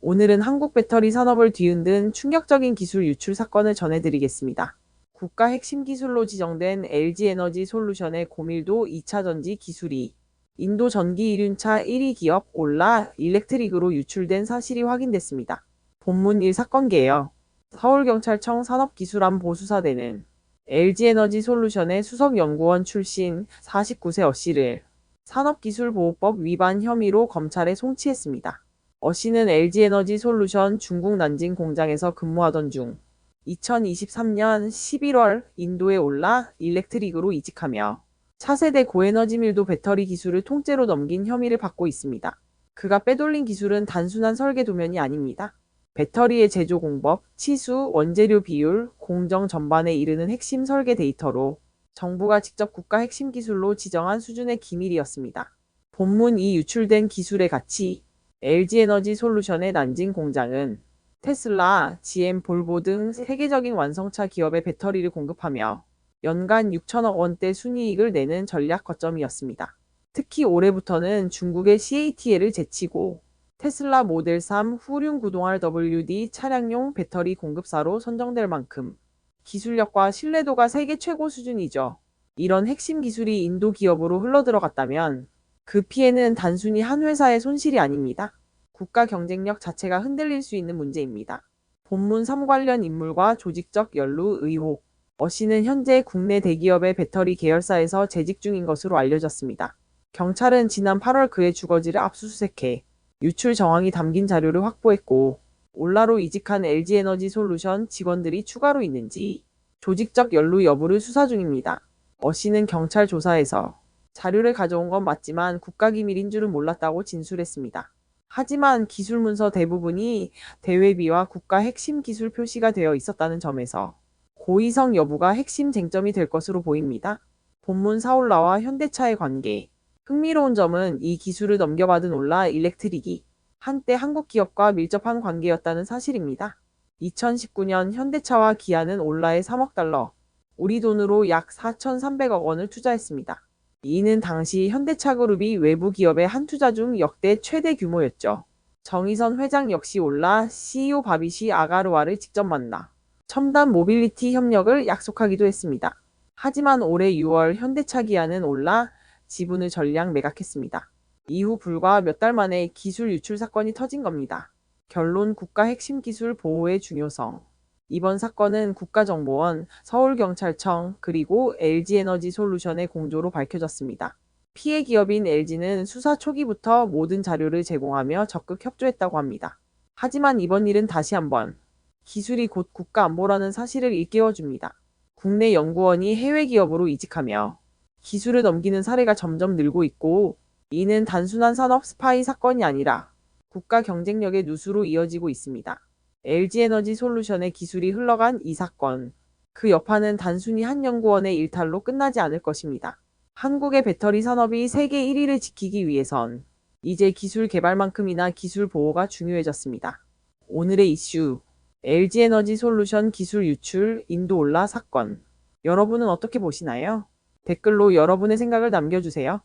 오늘은 한국 배터리 산업을 뒤흔든 충격적인 기술 유출 사건을 전해드리겠습니다. 국가 핵심 기술로 지정된 LG에너지 솔루션의 고밀도 2차 전지 기술이 인도 전기 이륜차 1위 기업 올라 일렉트릭으로 유출된 사실이 확인됐습니다. 본문 1 사건계요. 서울경찰청 산업기술안 보 수사대는 LG에너지 솔루션의 수석연구원 출신 49세 어 씨를 산업기술보호법 위반 혐의로 검찰에 송치했습니다. 어 씨는 LG에너지 솔루션 중국 난징 공장에서 근무하던 중 2023년 11월 인도에 올라 일렉트릭으로 이직하며 차세대 고에너지 밀도 배터리 기술을 통째로 넘긴 혐의를 받고 있습니다. 그가 빼돌린 기술은 단순한 설계 도면이 아닙니다. 배터리의 제조 공법, 치수, 원재료 비율, 공정 전반에 이르는 핵심 설계 데이터로 정부가 직접 국가 핵심 기술로 지정한 수준의 기밀이었습니다. 본문 이 유출된 기술의 가치, LG에너지 솔루션의 난징 공장은 테슬라, GM, 볼보 등 세계적인 완성차 기업의 배터리를 공급하며 연간 6천억 원대 순이익을 내는 전략 거점이었습니다. 특히 올해부터는 중국의 CATL을 제치고 테슬라 모델 3 후륜 구동할 WD 차량용 배터리 공급사로 선정될 만큼 기술력과 신뢰도가 세계 최고 수준이죠. 이런 핵심 기술이 인도 기업으로 흘러들어갔다면 그 피해는 단순히 한 회사의 손실이 아닙니다. 국가 경쟁력 자체가 흔들릴 수 있는 문제입니다. 본문 3 관련 인물과 조직적 연루 의혹. 어 씨는 현재 국내 대기업의 배터리 계열사에서 재직 중인 것으로 알려졌습니다. 경찰은 지난 8월 그의 주거지를 압수수색해 유출 정황이 담긴 자료를 확보했고 올라로 이직한 LG에너지 솔루션 직원들이 추가로 있는지 조직적 연루 여부를 수사 중입니다. 어 씨는 경찰 조사에서 자료를 가져온 건 맞지만 국가기밀인 줄은 몰랐다고 진술했습니다. 하지만 기술 문서 대부분이 대외비와 국가 핵심 기술 표시가 되어 있었다는 점에서 고의성 여부가 핵심 쟁점이 될 것으로 보입니다. 본문 사올라와 현대차의 관계. 흥미로운 점은 이 기술을 넘겨받은 올라 일렉트릭이 한때 한국 기업과 밀접한 관계였다는 사실입니다. 2019년 현대차와 기아는 올라에 3억 달러, 우리 돈으로 약 4,300억 원을 투자했습니다. 이는 당시 현대차 그룹이 외부 기업의 한 투자 중 역대 최대 규모였죠. 정의선 회장 역시 올라 CEO 바비시 아가르와를 직접 만나 첨단 모빌리티 협력을 약속하기도 했습니다. 하지만 올해 6월 현대차 기아는 올라 지분을 전량 매각했습니다. 이후 불과 몇 달 만에 기술 유출 사건이 터진 겁니다. 결론 국가 핵심 기술 보호의 중요성. 이번 사건은 국가정보원, 서울경찰청, 그리고 LG에너지 솔루션의 공조로 밝혀졌습니다. 피해 기업인 LG는 수사 초기부터 모든 자료를 제공하며 적극 협조했다고 합니다. 하지만 이번 일은 다시 한번 기술이 곧 국가 안보라는 사실을 일깨워줍니다. 국내 연구원이 해외 기업으로 이직하며 기술을 넘기는 사례가 점점 늘고 있고 이는 단순한 산업 스파이 사건이 아니라 국가 경쟁력의 누수로 이어지고 있습니다. LG에너지 솔루션의 기술이 흘러간 이 사건. 그 여파는 단순히 한 연구원의 일탈로 끝나지 않을 것입니다. 한국의 배터리 산업이 세계 1위를 지키기 위해선 이제 기술 개발만큼이나 기술 보호가 중요해졌습니다. 오늘의 이슈. LG에너지 솔루션 기술 유출 인도 올라 사건. 여러분은 어떻게 보시나요? 댓글로 여러분의 생각을 남겨주세요.